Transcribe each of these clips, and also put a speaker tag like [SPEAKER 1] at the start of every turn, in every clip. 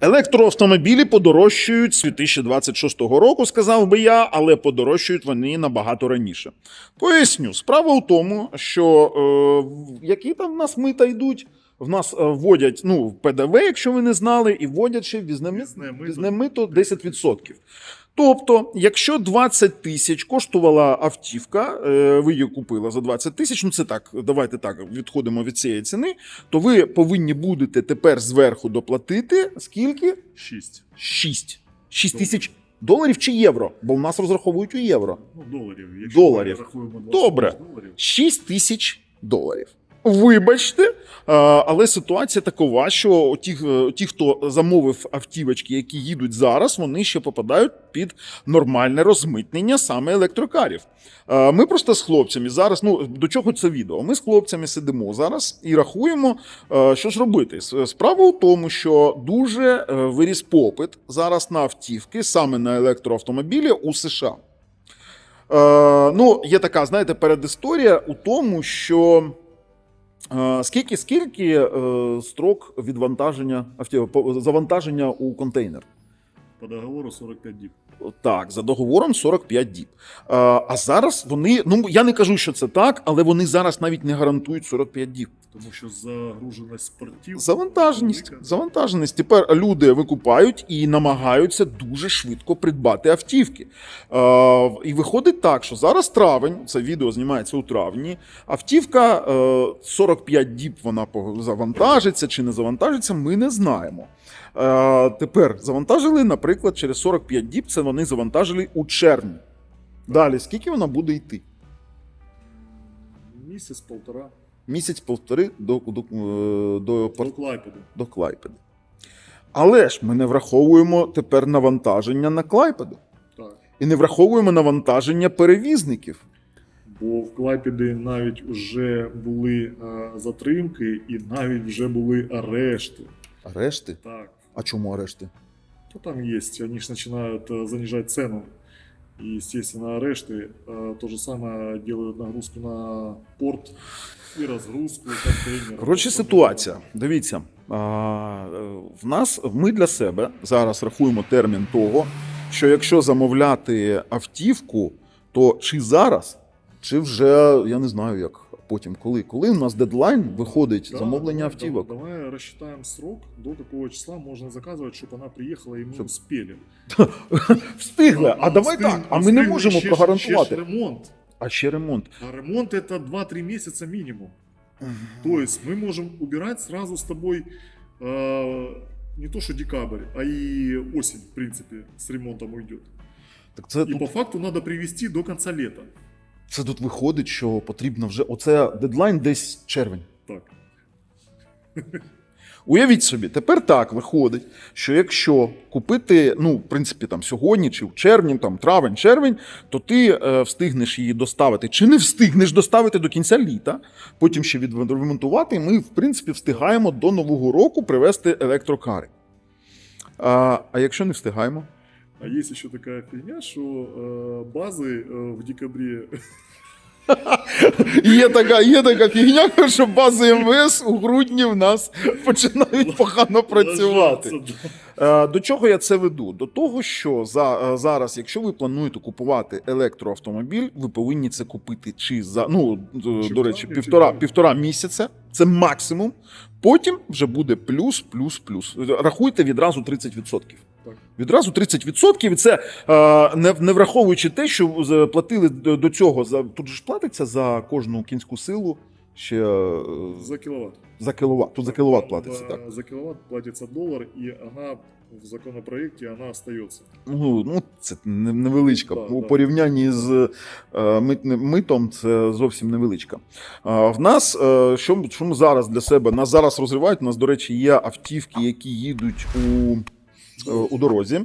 [SPEAKER 1] Електроавтомобілі подорожчають з 2026 року, сказав би я, але подорожчають вони набагато раніше. Поясню, справа у тому, що е, які там в нас мита йдуть. В нас е, вводять ну, ПДВ, якщо ви не знали, і вводять ще
[SPEAKER 2] мито
[SPEAKER 1] 10%. Тобто, якщо 20 тисяч коштувала автівка, е, ви її купили за 20 тисяч, ну це так, давайте так, відходимо від цієї ціни, то ви повинні будете тепер зверху доплатити скільки?
[SPEAKER 2] Шість.
[SPEAKER 1] 6. 6 тисяч доларів чи євро? Бо в нас розраховують у євро.
[SPEAKER 2] Ну, доларів. Якщо
[SPEAKER 1] Доларів.
[SPEAKER 2] ми рахуємо 20
[SPEAKER 1] Добре.
[SPEAKER 2] доларів,
[SPEAKER 1] 6 тисяч доларів. Вибачте, але ситуація такова, що ті, е, ті, хто замовив автівочки, які їдуть зараз, вони ще попадають під нормальне розмитнення саме електрокарів. Ми просто з хлопцями зараз, ну до чого це відео? Ми з хлопцями сидимо зараз і рахуємо, що ж робити. Справа у тому, що дуже е, виріс попит зараз на автівки, саме на електроавтомобілі у США. Ну, є така, знаєте, передісторія у тому, що скільки, скільки е, строк відвантаження завантаження у контейнер?
[SPEAKER 2] по договору 45 діб.
[SPEAKER 1] Так, за договором 45 діб. Е, а зараз вони, ну я не кажу, що це так, але вони зараз навіть не гарантують 45 діб.
[SPEAKER 2] Тому що загруженість спортів.
[SPEAKER 1] Завантаженість. Завантаженість. Тепер люди викупають і намагаються дуже швидко придбати автівки. Е, і виходить так, що зараз травень, це відео знімається у травні. Автівка е, 45 діб вона завантажиться чи не завантажиться, ми не знаємо. Е, тепер завантажили, наприклад, через 45 діб це вони завантажили у червні. Далі, скільки вона буде йти?
[SPEAKER 2] Місяць-полтора
[SPEAKER 1] Місяць-полтори до, до, е, до,
[SPEAKER 2] до Клайпеду.
[SPEAKER 1] до Клайпеди. Але ж ми не враховуємо тепер навантаження на Клайпеду.
[SPEAKER 2] Так.
[SPEAKER 1] І не враховуємо навантаження перевізників.
[SPEAKER 2] Бо в Клайпеді навіть вже були е, затримки і навіть вже були арешти.
[SPEAKER 1] Арешти?
[SPEAKER 2] Так.
[SPEAKER 1] А чому арешти?
[SPEAKER 2] То там есть, они же начинают э, занижать цену. И, естественно, арешты э, то же самое делают нагрузку на порт и разгрузку контейнеров.
[SPEAKER 1] Коротше, ситуація. Дивіться, в нас ми для себе зараз рахуємо термін того, що якщо замовляти автівку, то чи зараз, чи вже я не знаю, як потім, коли коли у нас дедлайн виходить
[SPEAKER 2] да,
[SPEAKER 1] замовлення
[SPEAKER 2] давай,
[SPEAKER 1] автівок.
[SPEAKER 2] Давай розчитаємо срок, до якого числа можна заказувати, щоб вона приїхала і
[SPEAKER 1] ми
[SPEAKER 2] успіли.
[SPEAKER 1] Встигли, а давай так. А ми не можемо прогарантувати.
[SPEAKER 2] ремонт.
[SPEAKER 1] А ще ремонт.
[SPEAKER 2] А ремонт це 2-3 місяці мінімум. Тобто ми можемо убирати сразу з тобою а, не то, що декабрь, а і осінь, в принципі, з ремонтом уйде.
[SPEAKER 1] Так це І
[SPEAKER 2] по факту треба привести до кінця літа.
[SPEAKER 1] Це тут виходить, що потрібно вже. Оце дедлайн десь червень.
[SPEAKER 2] Так.
[SPEAKER 1] Уявіть собі, тепер так виходить, що якщо купити, ну, в принципі, там сьогодні чи в червні, там травень, червень, то ти е, встигнеш її доставити, чи не встигнеш доставити до кінця літа, потім ще відремонтувати, і ми, в принципі, встигаємо до Нового року привезти електрокари. А, а якщо не встигаємо?
[SPEAKER 2] А есть еще такая фигня, что э, базы э, в декабре
[SPEAKER 1] Є така, є така фігня, що бази МВС у грудні в нас починають погано працювати.
[SPEAKER 2] ложатся, да.
[SPEAKER 1] Е, До чого я це веду? До того, що за, е, зараз, якщо ви плануєте купувати електроавтомобіль, ви повинні це купити чи за ну е,
[SPEAKER 2] Чи
[SPEAKER 1] до
[SPEAKER 2] в
[SPEAKER 1] речі,
[SPEAKER 2] травні,
[SPEAKER 1] півтора,
[SPEAKER 2] чи в
[SPEAKER 1] півтора місяця. це максимум. Потім вже буде плюс, плюс, плюс. Рахуйте відразу 30%.
[SPEAKER 2] Так.
[SPEAKER 1] Відразу 30%, і це е, не, не враховуючи те, що платили до, до цього за тут же ж платиться за кожну кінську силу ще е,
[SPEAKER 2] За киловатт.
[SPEAKER 1] за кіловат. Тут за кіловат платиться,
[SPEAKER 2] Да,
[SPEAKER 1] так.
[SPEAKER 2] За киловатт платится доллар, и она в законопроекте она остается.
[SPEAKER 1] Ну, ну це невеличка.
[SPEAKER 2] Да,
[SPEAKER 1] У
[SPEAKER 2] да.
[SPEAKER 1] порівнянні з е, митом це зовсім невеличка. В нас, е, що, що ми зараз для себе? Нас зараз розривають. У нас, до речі, є автівки, які їдуть у, е, у дорозі.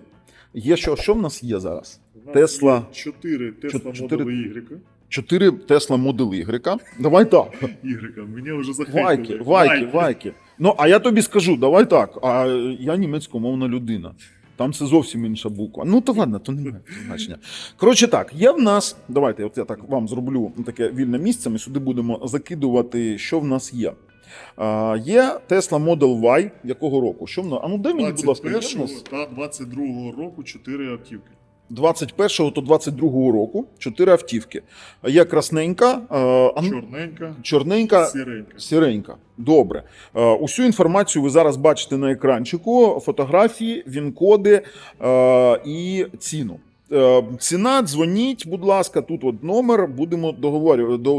[SPEAKER 1] Є що, що в нас є зараз? Тесла.
[SPEAKER 2] є Чотири Тесла
[SPEAKER 1] Чотири-
[SPEAKER 2] Model Y.
[SPEAKER 1] Чотири Tesla Model Y. Давай так.
[SPEAKER 2] Y. Меня уже захейтили.
[SPEAKER 1] Вайки, вайки, вайки. Ну, а я тобі скажу, давай так. А я німецькомовна людина. Там це зовсім інша буква. Ну, то ладно, то немає значення. Коротше, так, є в нас. Давайте, от я так вам зроблю таке вільне місце. Ми сюди будемо закидувати, що в нас є. А, є Tesla Model Y якого року? Що вона? А ну дай мені, будь ласка,
[SPEAKER 2] 21
[SPEAKER 1] єдність.
[SPEAKER 2] та 22 року 4 автівки.
[SPEAKER 1] 21 то 22 року, 4 автівки. Є красненька, а, а
[SPEAKER 2] Чорненька,
[SPEAKER 1] чорненька,
[SPEAKER 2] сіренька.
[SPEAKER 1] Сіренька. Добре. Е, Усю інформацію ви зараз бачите на екранчику: фотографії, він-коди е, і ціну. Е, Ціна, дзвоніть, будь ласка, тут от номер, будемо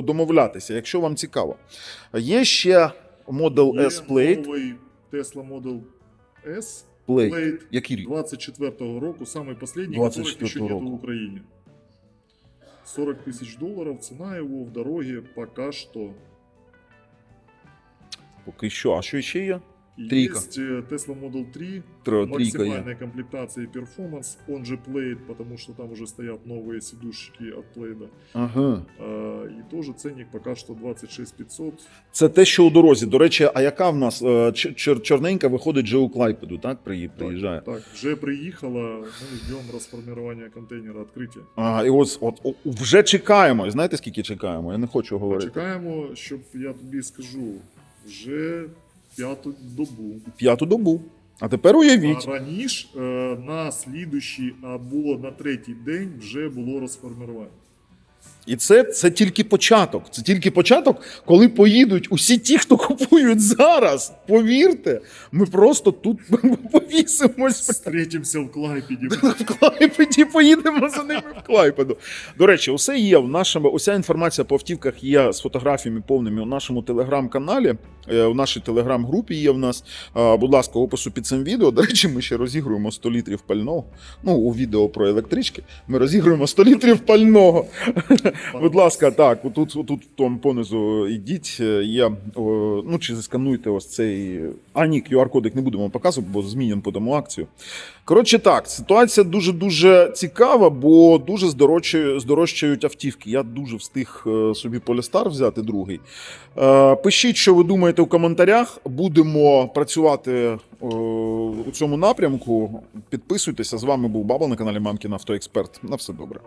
[SPEAKER 1] домовлятися, якщо вам цікаво. Є ще Model S Plate.
[SPEAKER 2] новий Tesla Model S
[SPEAKER 1] Plate.
[SPEAKER 2] Plate
[SPEAKER 1] Який рік?
[SPEAKER 2] 24 року, самый последний,
[SPEAKER 1] 24
[SPEAKER 2] которых еще нет
[SPEAKER 1] року.
[SPEAKER 2] в Украине. 40 тысяч долларов, цена его в дороге пока что.
[SPEAKER 1] Поки що. А що ще є?
[SPEAKER 2] И
[SPEAKER 1] Трійка.
[SPEAKER 2] Есть э, Tesla Model 3,
[SPEAKER 1] Тро- Трійка є.
[SPEAKER 2] максимальной комплектации Performance, он же Plate, потому что там уже стоят новые сидушки от Plate.
[SPEAKER 1] Ага.
[SPEAKER 2] А, И тоже ценник пока что 26 500.
[SPEAKER 1] Це те, що у дорозі. До речі, а яка в нас е, ч- чор- чорненька виходить вже у Клайпеду, так? Приї- Приїжджає.
[SPEAKER 2] Так, уже приехала, мы ждем расформирования контейнера открытия.
[SPEAKER 1] А, і ось от о, вже чекаємо. І Знаєте, скільки чекаємо? Я не хочу говорити.
[SPEAKER 2] Чекаємо, щоб я тобі скажу, вже п'яту добу.
[SPEAKER 1] П'яту добу. А тепер уявіть.
[SPEAKER 2] А раніше е, на слідущий або на третій день вже було розформування.
[SPEAKER 1] І це, це тільки початок. Це тільки початок, коли поїдуть усі ті, хто купують зараз. Повірте, ми просто тут повісимось.
[SPEAKER 2] Встретимося в Клайпіді.
[SPEAKER 1] в Клайпеді, поїдемо за ними в Клайпеду. До речі, усе є в нашому. Уся інформація по автівках є з фотографіями повними у нашому телеграм-каналі. е, У нашій телеграм-групі є в нас. Будь ласка, опису під цим відео. До речі, ми ще розігруємо 100 літрів пального. Ну, у відео про електрички. Ми розігруємо 100 літрів пального. Будь ласка, так, тут, тут там понизу йдіть. е, о, ну чи заскануйте ось цей. А ні, QR-кодик не будемо показувати, бо змінюємо подамо акцію. Коротше, так, ситуація дуже дуже цікава, бо дуже здорожчають, автівки. Я дуже встиг е, собі Полістар взяти другий. Е, Пишіть, що ви думаєте у коментарях. Будемо працювати у цьому напрямку. Підписуйтеся. З вами був Баба на каналі Мамкін Автоексперт. На все добре.